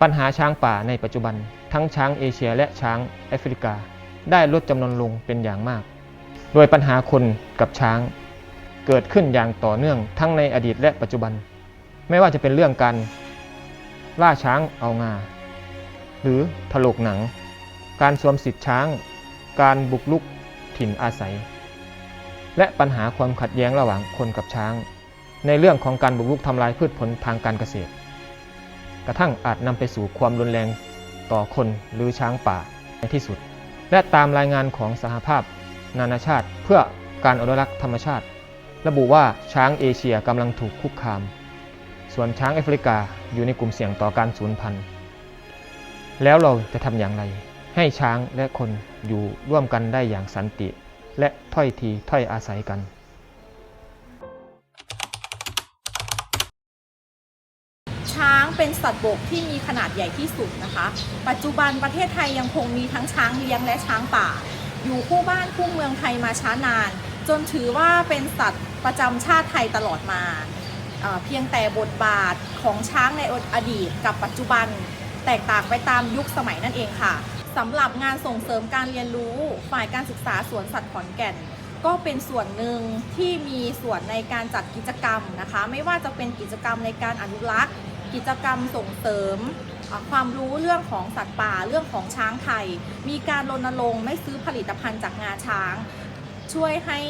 ปัญหาช้างป่าในปัจจุบัน ทั้งช้างเอเชียและช้างแอฟริกา ได้ลดจำนวนลงเป็นอย่างมาก โดยปัญหาคนกับช้าง เกิดขึ้นอย่างต่อเนื่องทั้งในอดีตและปัจจุบัน ไม่ว่าจะเป็นเรื่องการล่าช้างเอางา หรือถลกหนัง การสวมสิทธิ์ช้าง การบุกลุกถิ่นอาศัย และปัญหาความขัดแย้งระหว่างคนกับช้าง ในเรื่องของการบุกรุกทำลายพืชผลทางการเกษตร กระทั่งอาจนำไปสู่ความรุนแรงต่อคนหรือช้างป่าในที่สุด และตามรายงานของสหภาพ นานาชาติเพื่อการอนุรักษ์ธรรมชาติ ระบุว่าช้างเอเชียกำลังถูกคุกคาม ส่วนช้างแอฟริกาอยู่ในกลุ่มเสี่ยงต่อการสูญพันธุ์ แล้วเราจะทำอย่างไร ให้ช้างและคนอยู่ร่วมกันได้อย่างสันติ และถ้อยทีถ้อยอาศัยกัน เป็นสัตว์บกที่มีขนาดใหญ่ที่สุดนะคะ ปัจจุบันประเทศไทยยังคงมีทั้งช้างเลี้ยงและช้างป่า อยู่คู่บ้านคู่เมืองไทยมาช้านาน จนถือว่าเป็นสัตว์ประจำชาติไทยตลอดมาเอ่อเพียงแต่บทบาทของช้างในอดีตกับปัจจุบันแตกต่างไปตามยุคสมัยนั่นเองค่ะสำหรับงานส่งเสริมการเรียนรู้ฝ่ายการศึกษาสวนสัตว์ขอนแก่น ก็เป็นส่วนหนึ่งที่มีส่วนในการจัดกิจกรรมนะคะ ไม่ว่าจะเป็นกิจกรรมในการอนุรักษ์ กิจกรรมส่งเสริมความรู้เรื่องของสัตว์ป่าเรื่องของช้างไทย มีการรณรงค์ไม่ซื้อผลิตภัณฑ์จากงาช้าง ช่วยให้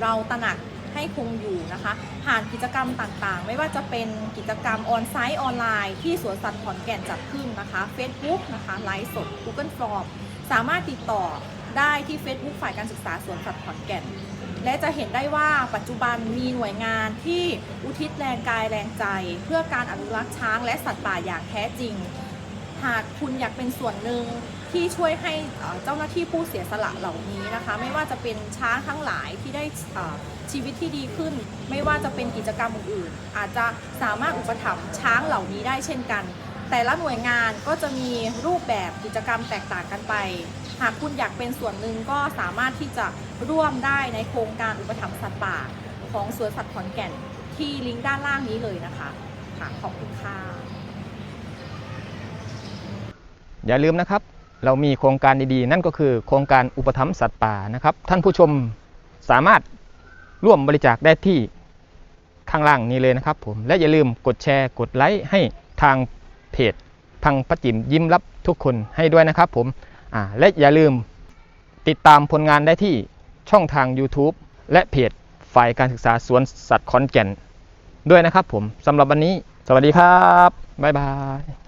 เราตระหนักให้คงอยู่นะคะ ผ่านกิจกรรมต่างๆ ไม่ว่าจะเป็นกิจกรรมออนไซต์ออนไลน์ที่สวนสัตว์ขอนแก่นจัดขึ้นนะคะ Facebook นะคะไลฟ์สด Google Form สามารถติดต่อ ได้ที่ Facebook ฝ่ายการศึกษาสวนสัตว์ขอนแก่น และจะเห็นได้ว่าปัจจุบันมีหน่วยงานที่อุทิศแรงกายแรงใจ เพื่อการอนุรักษ์ช้างและสัตว์ป่าอย่างแท้จริง หากคุณอยากเป็นส่วนหนึ่งที่ช่วยให้เจ้าหน้าที่ผู้เสียสละเหล่านี้นะคะ ไม่ว่าจะเป็นช้างทั้งหลายที่ได้ชีวิตที่ดีขึ้น ไม่ว่าจะเป็นกิจกรรมอื่นๆอาจจะสามารถอุปถัมภ์ช้างเหล่านี้ได้เช่นกัน แต่ละหน่วยงานก็จะมีรูปแบบกิจกรรมแตกต่างกันไป หากคุณอยากเป็นส่วนหนึ่งก็สามารถที่จะร่วมได้ในโครงการอุปถัมภ์สัตว์ป่า ของสวนสัตว์ขอนแก่นที่ลิงก์ด้านล่างนี้เลยนะคะค่ะขอบคุณค่ะอย่าลืมนะครับ เรามีโครงการดีๆ นั่นก็คือโครงการอุปถัมภ์สัตว์ป่านะครับ ท่านผู้ชมสามารถร่วมบริจาคได้ที่ข้างล่างนี้เลยนะครับผมและอย่าลืมกดแชร์กดไลค์ให้ทาง เพจพังประจิมยิ้มรับทุกคนให้ด้วยนะครับผมและอย่าลืมติดตามผลงานได้ที่ช่องทาง YouTube และเพจฝ่ายการศึกษาสวนสัตว์ขอนแก่นด้วยนะครับผมสำหรับวันนี้ สวัสดีครับ บ๊ายบาย